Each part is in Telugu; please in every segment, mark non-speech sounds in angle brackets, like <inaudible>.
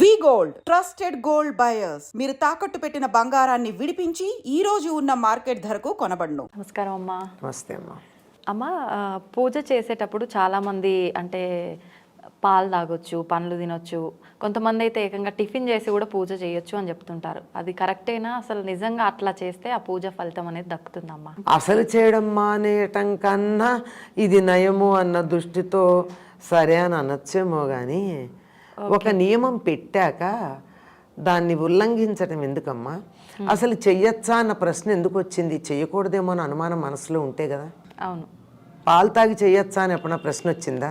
V gold trusted gold buyers. మీరు తాకట్టు పెట్టిన బంగారాన్ని విడిపించి ఈ రోజు ఉన్న మార్కెట్ ధరకు కొనబడును. నమస్కారం అమ్మా. నమస్తే అమ్మ. అమ్మ ఆ, పూజ చేసేటప్పుడు చాలామంది అంటే పాలు తాగొచ్చు పండ్లు తినొచ్చు. కొంతమంది అయితే ఏకంగా టిఫిన్ చేసి కూడా పూజ చేయొచ్చు అని చెప్తుంటారు. అది కరెక్టేనా? అసలు నిజంగా అట్లా చేస్తే ఆ పూజ ఫలితం అనేది దక్కుతుందమ్మా. అసలు చేయడం మానేయటం కన్నా ఇది నయము అన్న దృష్టితో సరే అని అనొచ్చేమో కానీ ఒక నియమం పెట్టాక దాన్ని ఉల్లంఘించడం ఎందుకమ్మా? అసలు చెయ్యొచ్చా అన్న ప్రశ్న ఎందుకు వచ్చింది? చెయ్యకూడదేమో అని అనుమానం మనసులో ఉంటే కదా? అవును. పాలు తాగి చెయ్యొచ్చా అని ఎప్పుడన్నా ప్రశ్న వచ్చిందా?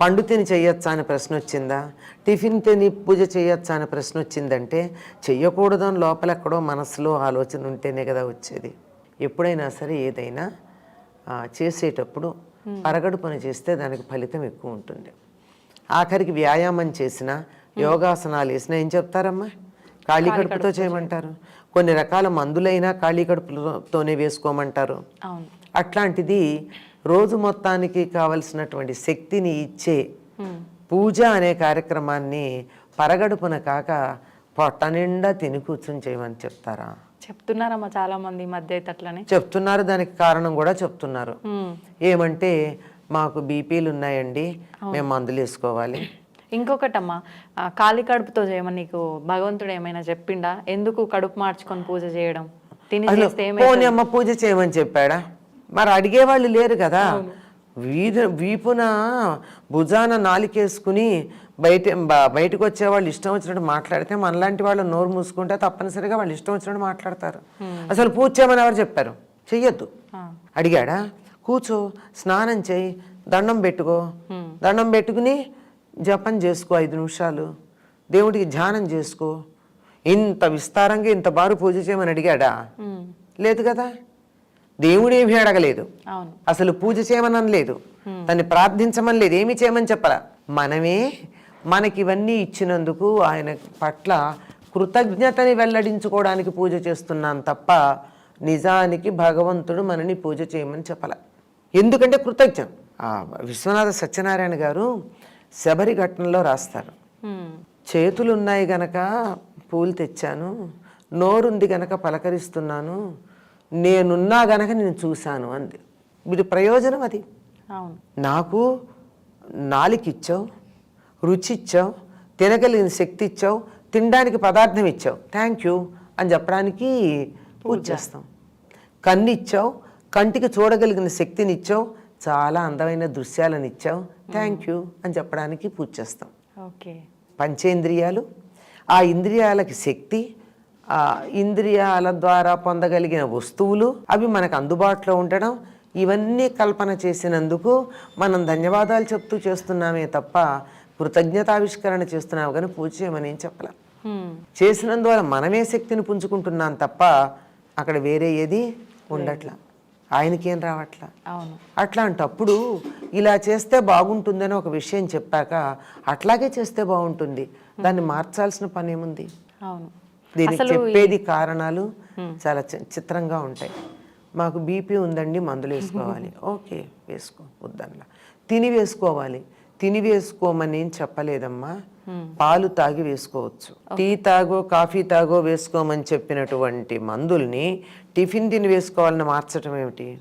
పండు తిని చేయొచ్చా అనే ప్రశ్న వచ్చిందా? టిఫిన్ తిని పూజ చేయొచ్చా అనే ప్రశ్న వచ్చిందంటే చెయ్యకూడదని లోపల ఎక్కడో మనసులో ఆలోచన ఉంటేనే కదా వచ్చేది. ఎప్పుడైనా సరే ఏదైనా చేసేటప్పుడు పరగడుపున చేస్తే దానికి ఫలితం ఎక్కువ ఉంటుంది. ఆఖరికి వ్యాయామం చేసినా యోగాసనాలు వేసినా ఏం చెప్తారమ్మా? ఖాళీ కడుపుతో చేయమంటారు. కొన్ని రకాల మందులైనా ఖాళీ కడుపుతోనే వేసుకోమంటారు. అట్లాంటిది రోజు మొత్తానికి కావలసినటువంటి శక్తిని ఇచ్చే పూజ అనే కార్యక్రమాన్ని పరగడుపున కాక పొట్ట నిండా తిని కూర్చుని చేయమని చెప్తారా? చెప్తున్నారమ్మా చాలా మంది మధ్య అయితే అట్లనే. చెప్తున్నారు దానికి కారణం కూడా చెప్తున్నారు. ఏమంటే మాకు బీపీలు ఉన్నాయండి. మేము మందులు వేసుకోవాలి. ఇంకొకటమ్మా ఖాళీ కడుపుతో చేయమని నీకు భగవంతుడు ఏమైనా చెప్పిండా? ఎందుకు కడుపు మార్చుకొని పూజ చేయడం? తిని అమ్మ పూజ చేయమని చెప్పాడా? మరి అడిగేవాళ్ళు లేరు కదా. వీధి వీపున భుజాన నాలికేసుకుని బయట బయటకు వచ్చేవాళ్ళు ఇష్టం వచ్చినట్టు మాట్లాడితే మనలాంటి వాళ్ళు నోరు మూసుకుంటే తప్పనిసరిగా వాళ్ళు ఇష్టం వచ్చినట్టు మాట్లాడతారు. అసలు పూజ చేయమని ఎవరు చెప్పారు? చెయ్యొద్దు. అడిగాడా? కూర్చో స్నానం చేయి దండం పెట్టుకో. దండం పెట్టుకుని జపం చేసుకో ఐదు నిమిషాలు. దేవుడికి ధ్యానం చేసుకో. ఇంత విస్తారంగా ఇంత బారు పూజ చేయమని అడిగాడా? లేదు కదా? దేవుడు ఏమీ అడగలేదు అసలు పూజ చేయమని అనలేదు. దాన్ని ప్రార్థించమని లేదు. ఏమి చేయమని చెప్పరా మనమే మనకి ఇవన్నీ ఇచ్చినందుకు ఆయన పట్ల కృతజ్ఞతని వెల్లడించుకోవడానికి పూజ చేస్తున్నాం తప్ప నిజానికి భగవంతుడు మనని పూజ చేయమని చెప్పాల. ఎందుకంటే కృతజ్ఞం. విశ్వనాథ సత్యనారాయణ గారు శబరి ఘటనలో రాస్తారు. చేతులు ఉన్నాయి గనక పూలు తెచ్చాను నోరుంది గనక పలకరిస్తున్నాను నేనున్నా గనక నేను చూశాను అంది. ఇది ప్రయోజనం అది. నాకు నాలికిచ్చావు రుచి ఇచ్చావు తినగలిగిన శక్తి ఇచ్చావు తినడానికి పదార్థం ఇచ్చావు. థ్యాంక్ యూ అని చెప్పడానికి పూజ చేస్తాం. కన్ను ఇచ్చావు కంటికి చూడగలిగిన శక్తిని ఇచ్చావు చాలా అందమైన దృశ్యాలను ఇచ్చావు థ్యాంక్ యూ అని చెప్పడానికి పూజ చేస్తాం. ఓకే. పంచేంద్రియాలు ఆ ఇంద్రియాలకి శక్తి ఆ ఇంద్రియాల ద్వారా పొందగలిగిన వస్తువులు అవి మనకు అందుబాటులో ఉండడం ఇవన్నీ కల్పన చేసినందుకు మనం ధన్యవాదాలు చెప్తూ చేస్తున్నామే తప్ప కృతజ్ఞతావిష్కరణ చేస్తున్నాము కానీ పూజ చేయమని ఏం చెప్పలే. చేసినందువల్ల మనమే శక్తిని పుంజుకుంటున్నాం తప్ప అక్కడ వేరే ఏది ఉండట్లా. ఆయనకేం రావట్లా? అవును. అట్లాంటప్పుడు ఇలా చేస్తే బాగుంటుందని ఒక విషయం చెప్పాక అట్లాగే చేస్తే బాగుంటుంది. దాన్ని మార్చాల్సిన పని ఏముంది అవును. దీనికి చెప్పేది కారణాలు చాలా చి- చిత్రంగా ఉంటాయి. మాకు బీపీ ఉందండి మందులు వేసుకోవాలి. <laughs> ఓకే వేసుకో వద్దన్లా. తిని వేసుకోవాలి. తిని వేసుకోమని ఏం చెప్పలేదమ్మా. పాలు తాగి వేసుకోవచ్చు. టీ తాగో కాఫీ తాగో వేసుకోమని చెప్పినటువంటి మందుల్ని టిఫిన్ తిని వేసుకోవాలని మార్చడం ఏమిటి?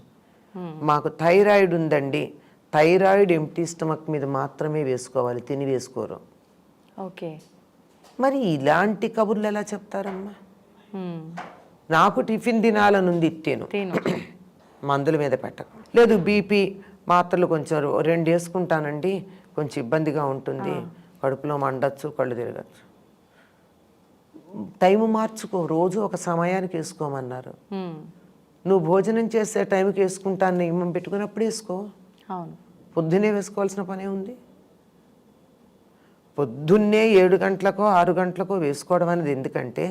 మాకు థైరాయిడ్ ఉందండి. థైరాయిడ్ ఎంటీ స్టమక్ మీద మాత్రమే వేసుకోవాలి. తిని వేసుకోరు. ఓకే. మరి ఇలాంటి కబుర్లు ఎలా చెప్తారమ్మా? నాకు టిఫిన్ తినాలనుంది ఇట్టేను తిను. మందుల మీద పెట్టకు లేదు బీపీ మాత్రలు కొంచెం రెండు వేసుకుంటానండి. కొంచెం ఇబ్బందిగా ఉంటుంది. కడుపులో మండచ్చు కళ్ళు తిరగచ్చు. టైము మార్చుకో రోజు ఒక సమయానికి వేసుకోమన్నారు. నువ్వు భోజనం చేసే టైంకి వేసుకుంటాను నియమం పెట్టుకున్నప్పుడు వేసుకో. అవును. పొద్దున్నే వేసుకోవాల్సిన పనే ఉంది. పొద్దున్నే ఏడు గంటలకో ఆరు గంటలకో వేసుకోవడం అనేది ఎందుకంటే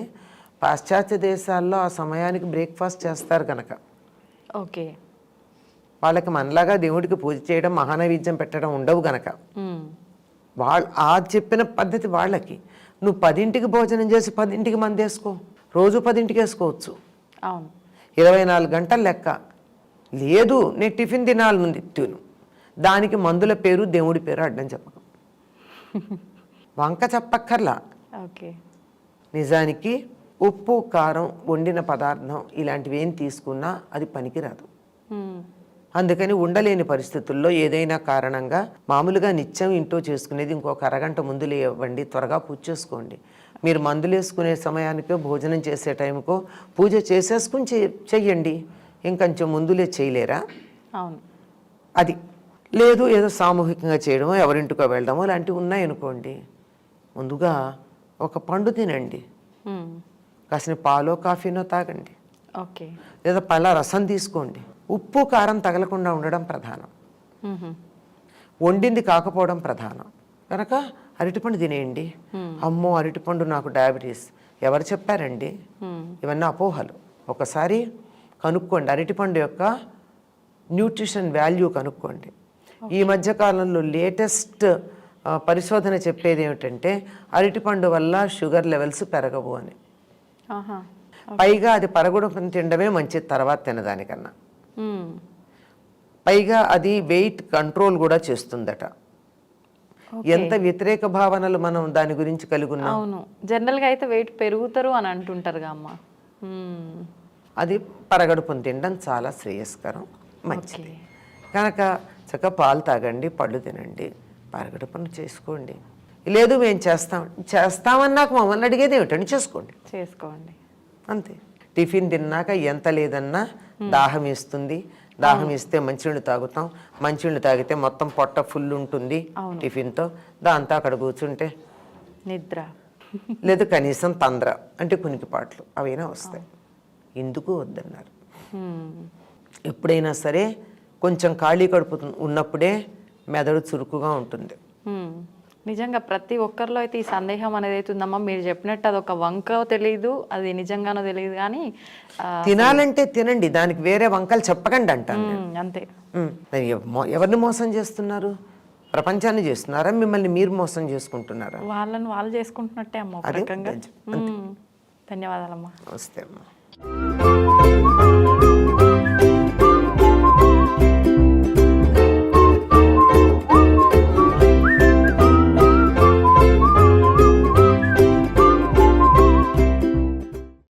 పాశ్చాత్య దేశాల్లో ఆ సమయానికి బ్రేక్ఫాస్ట్ చేస్తారు కనుక ఓకే. వాళ్ళకి మనలాగా దేవుడికి పూజ చేయడం మహానైవేద్యం పెట్టడం ఉండవు గనక. వాళ్ళ ఆ చెప్పిన పద్ధతి వాళ్ళకి. నువ్వు పదింటికి భోజనం చేసి పదింటికి మంది వేసుకో. రోజు పదింటికి వేసుకోవచ్చు. అవును. ఇరవై నాలుగు గంటల లెక్క. లేదు నేను టిఫిన్ తినాలనుంది తిను. దానికి మందుల పేరు దేవుడి పేరు అడ్డం చెప్పకు. <laughs> వంక చెప్పక్కర్లా. ఓకే. నిజానికి ఉప్పు కారం వండిన పదార్థం ఇలాంటివి ఏం తీసుకున్నా అది పనికిరాదు. అందుకని ఉండలేని పరిస్థితుల్లో ఏదైనా కారణంగా మామూలుగా నిత్యం ఇంట్లో చేసుకునేది ఇంకొక అరగంట ముందు లేవండి త్వరగా పూజ చేసుకోండి. మీరు మందులు వేసుకునే సమయానికో భోజనం చేసే టైంకో పూజ చేసేసుకుని చెయ్య- చెయ్యండి. ఇంకొంచెం ముందులే చేయలేరా? అవును. అది. లేదు ఏదో సామూహికంగా చేయడమో ఎవరింటికో వెళ్ళడమో లాంటివి ఉన్నాయనుకోండి. ముందుగా ఒక పండు తినండి. కాసిన పాలో కాఫీనో తాగండి. ఓకే. లేదా పళ్ళ రసం తీసుకోండి. ఉప్పు కారం తగలకుండా ఉండడం ప్రధానం. వండింది కాకపోవడం ప్రధానం. కనుక అరటిపండు తినేయండి. అమ్మో అరటిపండు నాకు డయాబెటీస్ ఎవరు చెప్పారండి. ఇవన్నీ అపోహలు. ఒకసారి కనుక్కోండి. అరటిపండు యొక్క న్యూట్రిషన్ వాల్యూ కనుక్కోండి. ఈ మధ్య కాలంలో లేటెస్ట్ పరిశోధన చెప్పేది ఏమిటంటే అరటిపండు వల్ల షుగర్ లెవెల్స్ పెరగవు అని. పైగా అది పరగడం తినడమే మంచిది తర్వాత తినదానికన్నా. పైగా అది వెయిట్ కంట్రోల్ కూడా చేస్తుందట. ఎంత వ్యతిరేక భావనలు మనం దాని గురించి కలిగి ఉన్నాం? అవును. జనరల్గా అయితే వెయిట్ పెరుగుతారు అని అంటుంటారుగా అమ్మ. మ్మ్. అది పరగడుపును తినడం చాలా శ్రేయస్కరం మంచిది. కనుక చక్కగా పాలు తాగండి పళ్ళు తినండి పరగడుపును చేసుకోండి. లేదు మేము చేస్తాం చేస్తామన్నాక మమ్మల్ని అడిగేది ఏమిటండి? చేసుకోండి. చేసుకోండి. అంతే. టిఫిన్ తిన్నాక ఎంత లేదన్నా దాహం ఇస్తుంది దాహం ఇస్తే మంచినీళ్ళు తాగుతాం. మంచినీళ్ళు తాగితే మొత్తం పొట్ట ఫుల్ ఉంటుంది టిఫిన్తో. దాంతో అక్కడ కూర్చుంటే నిద్ర. లేదు కనీసం తంద్ర అంటే కునికిపాట్లు అవైనా వస్తాయి. ఎందుకు వద్దన్నారు. ఎప్పుడైనా సరే కొంచెం ఖాళీ కడుపు ఉన్నప్పుడే మెదడు చురుకుగా ఉంటుంది. నిజంగా ప్రతి ఒక్కరిలో అయితే ఈ సందేహం అనేది అవుతుందమ్మా. మీరు చెప్పినట్టు అది ఒక వంక తెలియదు అది నిజంగానో తెలియదు కానీ తినాలంటే తినండి దానికి వేరే వంకలు చెప్పకండి అంటాను అంతే. ఎవరిని మోసం చేస్తున్నారు? ప్రపంచాన్ని చేస్తున్నారా? మిమ్మల్ని మీరు మోసం చేసుకుంటున్నారా? వాళ్ళని వాళ్ళు చేసుకుంటున్నట్టే అమ్మ. ధన్యవాదాలమ్మా. వస్తే అమ్మా.